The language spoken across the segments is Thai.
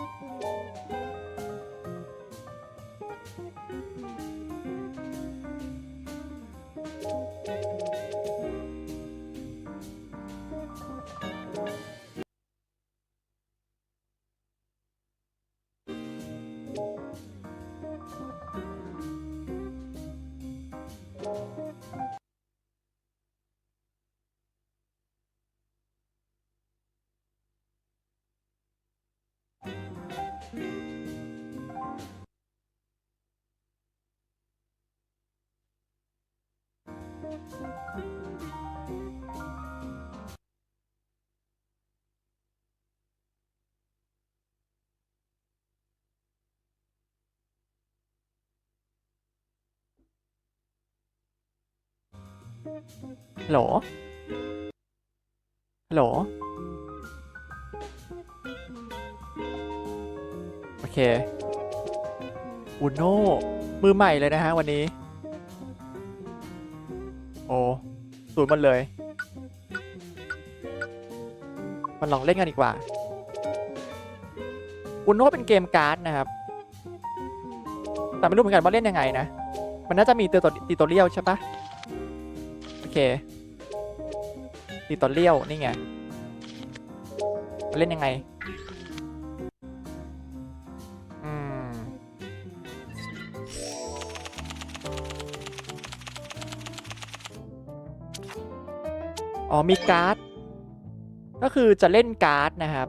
Whoa. ฮัลโหล ฮัลโหล โอเค อุโน่มือใหม่เลยนะฮะวันนี้ โอ้ศูนย์หมดเลย มันลองเล่นกันดีกว่า อุโน่เป็นเกมการ์ดนะครับ แต่ไม่รู้เหมือนกันว่าเล่นยังไงนะ มันน่าจะมีตัวติตัวเลี้ยวใช่ปะ เค ตีตอนเลี้ยว นี่ไง เล่นยังไง อืม อ๋อ มีการ์ด ก็คือจะเล่นการ์ดนะครับ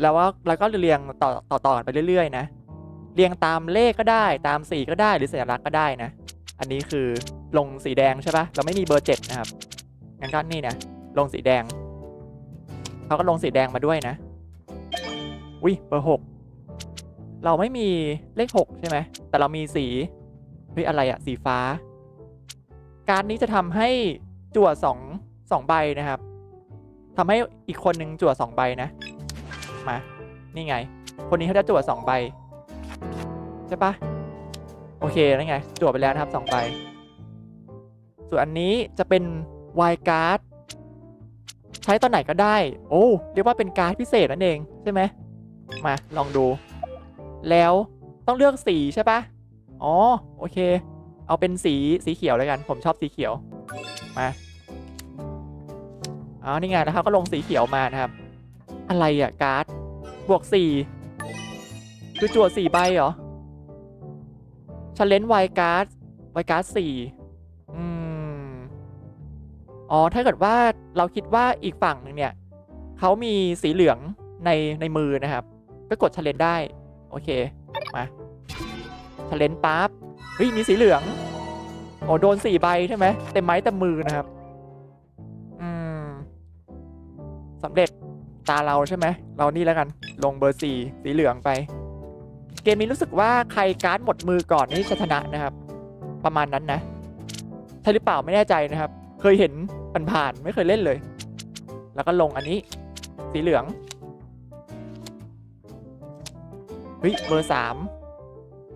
แล้วว่าแล้วก็เรียงต่อต่อต่อไปเรื่อย ๆ นะ เรียงตามเลขก็ได้ ตามสีก็ได้ หรือสัญลักษณ์ก็ได้นะ อันนี้คือลงสีแดงใช่ปะเราไม่มีเบอร์เจ็ดนะครับ งั้นก็นี่นะลงสีแดง เขาก็ลงสีแดงมาด้วยนะวิเบอร์หก เราไม่มีเลขหกใช่ไหม แต่เรามีสีเฮ้ยอะไรอะสีฟ้า การนี้จะทำให้จั่วสองสองใบนะครับทำให้อีกคนหนึ่งจั่วสองใบนะ มา นี่ไง คนนี้เขาจะจั่วสองใบ ใช่ปะ โอเคแล้วไงจั่วไปแล้วนะครับสองใบ ส่วนอันนี้จะเป็นวายการ์ดใช้ตอนไหนก็ได้ โอ้ เรียกว่าเป็นการ์ดพิเศษนั่นเองใช่ไหม มาลองดู แล้วต้องเลือกสีใช่ปะอ๋อ โอเค เอาเป็นสีสีเขียวเลยกัน ผมชอบสีเขียว มาอ๋อนี่ไงแล้วเขาก็ลงสีเขียวมานะครับ อะไรอะการ์ด บวกสี่คือจั่วสี่ใบเหรอ ชาเลนจ์ไวการ์ดไวการ์ดสี่อืมอ๋อ ถ้าเกิดว่าเราคิดว่าอีกฝั่งหนึ่งเนี่ยเขามีสีเหลืองในในมือนะครับ ก็กดชาเลนจ์ได้ โอเค มาชาเลนจ์ปั๊บเฮ้ยมีสีเหลืองโอ้โดนสี่ใบใช่ไหมเต็มไม้เต็มมือนะครับ อืมสำเร็จตาเราใช่ไหม เรานี่แล้วกัน ลงเบอร์สี่สีเหลืองไป เกมนี้รู้สึกว่าใครการ์ดหมดมือก่อนนี่ชนะนะครับ ประมาณนั้นนะใช่หรือเปล่าไม่แน่ใจนะครับ เคยเห็นผ่านๆไม่เคยเล่นเลย แล้วก็ลงอันนี้ สีเหลืองเฮ้ยเบอร์สาม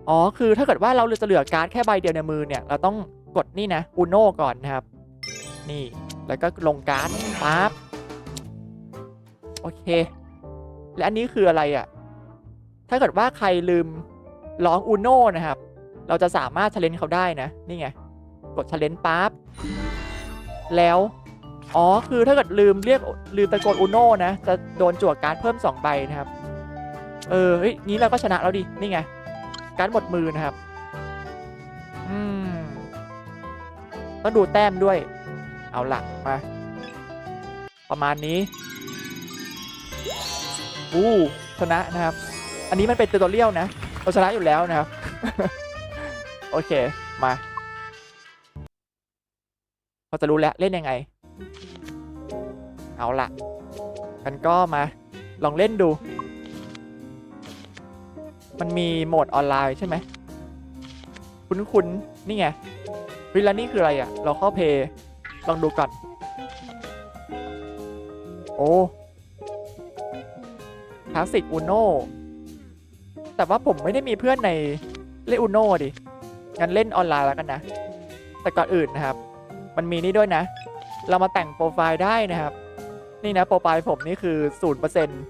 อ๋อคือถ้าเกิดว่าเราจะเหลือการ์ดแค่ใบเดียวในมือเนี่ยเราต้องกดนี่นะอุโนก่อนนะครับ นี่แล้วก็ลงการ์ดปั๊บโอเค และอันนี้คืออะไรอะ่ะ ถ้าเกิดว่าใครลืมร้องอุโนนะครับ เราจะสามารถเชเลนเขาได้นะ นี่ไง กดเชเลนปั๊บ แล้ว อ๋อ คือถ้าเกิดลืมเรียกลืมตะโกนอุโนนะ จะโดนจั่วการเพิ่ม 2 ใบนะครับ เออเฮ้ยนี้เราก็ชนะแล้วดิ นี่ไง การหมดมือนะครับ อืม ต้องดูแต้มด้วย เอาหลักมา ประมาณนี้อู้ชนะนะครับ อันนี้มันเป็นตัวเลี้ยวนะเราชนะอยู่แล้วนะครับ โอเคมาเราจะรู้แล้วเล่นยังไง เอาละกันก็มาลองเล่นดู มันมีโหมดออนไลน์ใช่ไหม คุ้นๆนี่ไงเฮ้ยแล้วนี่คืออะไรอะ่ะ เราเข้าเพย์ลองดูก่อน โอ้คลาสสิกอุโน แต่ว่าผมไม่ได้มีเพื่อนในเล่นอุโนดิ งั้นเล่นออนไลน์แล้วกันนะ แต่ก่อนอื่นนะครับ มันมีนี่ด้วยนะ เรามาแต่งโปรไฟล์ได้นะครับ นี่นะโปรไฟล์ผมนี่คือ0%เปอร์เซ็นต์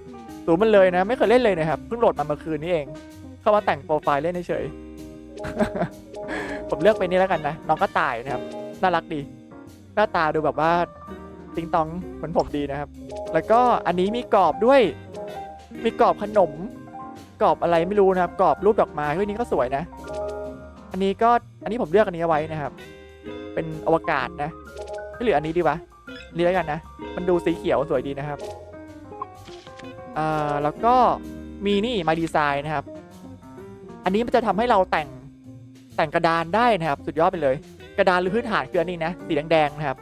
ศูนย์มันเลยนะ ไม่เคยเล่นเลยนะครับเพิ่งโหลดมาเมื่อคืนนี้เอง เข้ามาแต่งโปรไฟล์เล่นเฉยผมเลือกไปนี่แล้วกันนะ น้องก็ตายนะครับ น่ารักดี หน้าตาดูแบบว่าติงตองเหมือนผมดีนะครับ แล้วก็อันนี้มีกรอบด้วย มีกรอบขนม กรอบอะไรไม่รู้นะครับกรอบรูปดอกไม้เฮ้ยนี่ก็สวยนะ อันนี้ก็อันนี้ผมเลือกอันนี้ไว้นะครับ เป็นอวกาศนะไม่เหลืออันนี้ดีวะนี่แล้วกันนะ มันดูสีเขียวสวยดีนะครับอ่าแล้วก็มีนี่มาดีไซน์นะครับ อันนี้มันจะทำให้เราแต่งแต่งกระดานได้นะครับ สุดยอดไปเลย กระดานหรือพื้นฐานคืออันนี้นะสีแดงๆนะครับ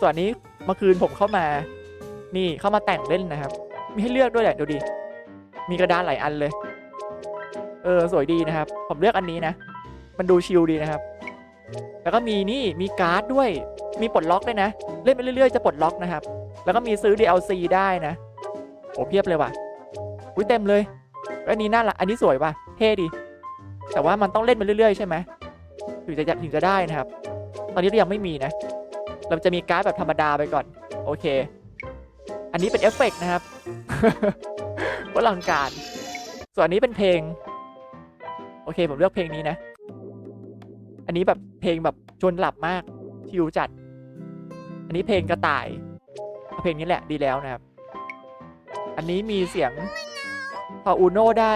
ส่วนนนี้เมื่อคืนผมเข้ามา นี่เข้ามาแต่งเล่นนะครับ มีให้เลือกด้วยแหละดูดิมีกระดานหลายอันเลย เออสวยดีนะครับ ผมเลือกอันนี้นะ มันดูชิลดีนะครับ แล้วก็มีนี่มีการ์ดด้วย มีปลดล็อกด้วยนะ เล่นไปเรื่อยๆจะปลดล็อกนะครับ แล้วก็มีซื้อ DLC ได้นะโอ้เพียบเลยว่ะอุ้ยเต็มเลย อันนี้น่ารักอันนี้สวยว่ะเท่ดี แต่ว่ามันต้องเล่นไปเรื่อยๆใช่ไหมถึงจะถึงจะได้นะครับ ตอนนี้เรายังไม่มีนะ เราจะมีการ์ดแบบธรรมดาไปก่อน โอเค อันนี้เป็นเอฟเฟกต์นะครับวลังการ ส่วนนี้เป็นเพลง โอเค ผมเลือกเพลงนี้นะ อันนี้แบบเพลงแบบชวนหลับมากชิวจัด อันนี้เพลงกระต่าย เพลงนี้แหละดีแล้วนะครับ อันนี้มีเสียงพออูโน่ได้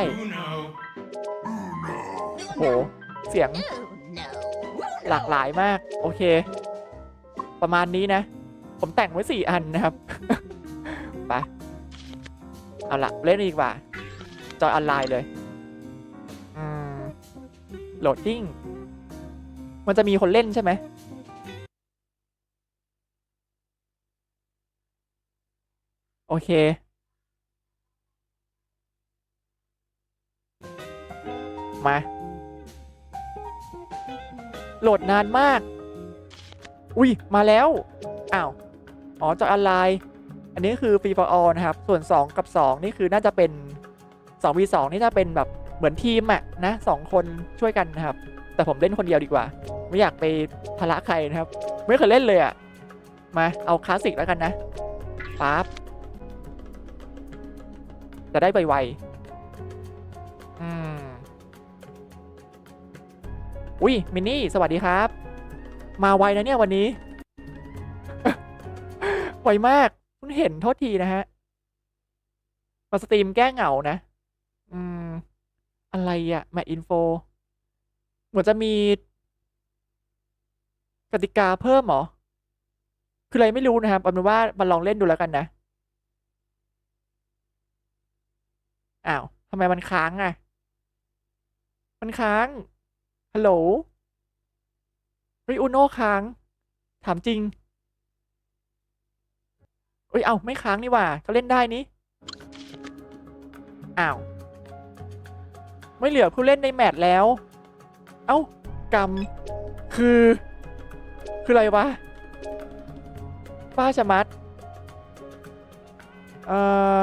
โห เสียงหลากหลายมาก โอเค ประมาณนี้นะ ผมแต่งไว้สี่อันนะครับ ไป เอาละเล่นดีกว่า จอยออนไลน์เลย โหลดดิ้งมันจะมีคนเล่นใช่ไหมโอเค มา โหลดนานมาก อุ้ย มาแล้ว อ้าว อ๋อจอออนไลน์ อันนี้คือ Free for All นะครับ ส่วน 2 กับ 2 นี่คือน่าจะเป็น2 v 2นี่น่าเป็นแบบ เหมือนทีมอะนะสองคนช่วยกันนะครับ แต่ผมเล่นคนเดียวดีกว่า ไม่อยากไปพละใครนะครับ ไม่เคยเล่นเลยอะมาเอาคลาสสิกแล้วกันนะปั๊บจะได้ไวๆอืมอุ้ยมินนี่ สวัสดีครับ มาไวนะเนี่ยวันนี้ ไวมากเพิ่งเห็นโทษทีนะฮะ มาสตรีมแก้เหงานะ อะไรอะแมทอินโฟเหมือนจะมี กติกาเพิ่มหรอ คืออะไรไม่รู้นะครับเอาเป็นว่ามาลองเล่นดูแล้วกันนะ อ้าวทำไมมันค้างอะมันค้าง ฮัลโหลเฮ้ยอุโนค้าง ถามจริงเอ้ย เอ้าไม่ค้างนี่ว่าก็เล่นได้นี่อ้าว ไม่เหลือผู้เล่นในแมตช์แล้ว เอ้ากรรมคือ คืออะไรวะป้าชะมัด เอ่อ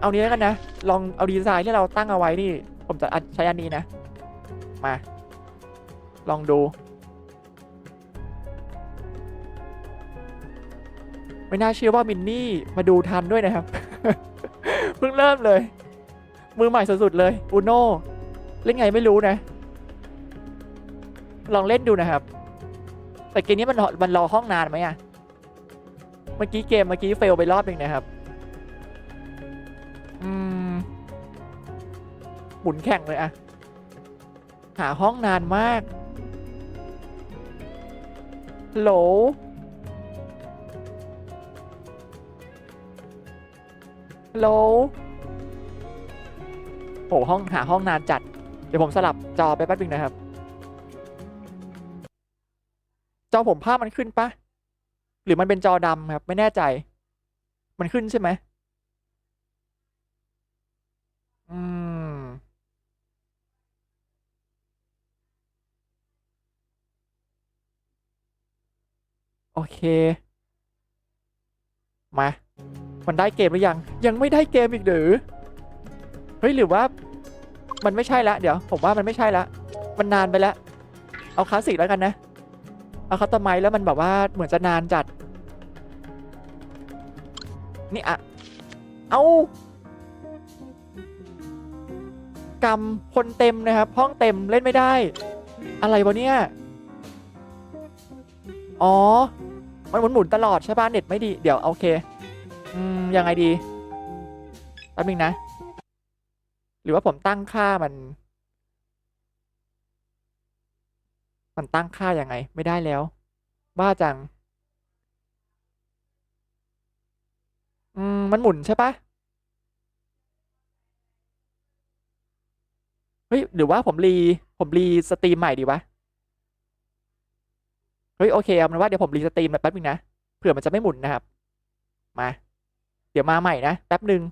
เอานี้แล้วกันนะ ลองเอาดีไซน์ที่เราตั้งเอาไว้นี่ ผมจะใช้อันนี้นะ มา ลองดู ไม่น่าเชื่อว่ามินนี่มาดูทันด้วยนะครับ เพิ่งเริ่มเลย มือใหม่สุดๆเลยอูโนเล่นไงไม่รู้นะ ลองเล่นดูนะครับ แต่เกมนี้มันรอมันรอห้องนานไหมอะเมื่อกี้เกมเมื่อกี้เฟลไปรอบหนึ่งนะครับ อืมหมุนแข่งเลยอะหาห้องนานมากโหลโหล โอ้ห้องหาห้องนานจัด เดี๋ยวผมสลับจอไปแป๊บนึงนะครับ จอผมภาพมันขึ้นปะหรือมันเป็นจอดำครับ ไม่แน่ใจ มันขึ้นใช่ไหมอืม โอเค มา มันได้เกมหรือยัง ยังไม่ได้เกมอีกหรือ เฮ้ย หรือว่า มันไม่ใช่ละเดี๋ยวผมว่ามันไม่ใช่ละมันนานไปแล้วเอาคลาสสิกแล้วกันนะ เอาคัตเตอร์ไมแล้วมันแบบว่าเหมือนจะนานจัด นี่อะเอากรรมคนเต็มนะครับ ห้องเต็มเล่นไม่ได้ อะไรวะเนี่ย อ๋อ มันหมุนหมุนตลอดใช่ป่ะเน็ตไม่ดี เดี๋ยวโอเค อืม ยังไงดีแป๊บนึงนะ หรือว่าผมตั้งค่ามัน มันตั้งค่ายังไง ไม่ได้แล้ว บ้าจัง อืม มันหมุนใช่ปะเฮ้ย หรือว่าผมรี ผมรีสตรีมใหม่ดีวะ เฮ้ย โอเคเอาเป็นว่าเดี๋ยวผมรีสตรีมแป๊บนึงนะ เผื่อมันจะไม่หมุนนะครับ มา เดี๋ยวมาใหม่นะ แป๊บนึง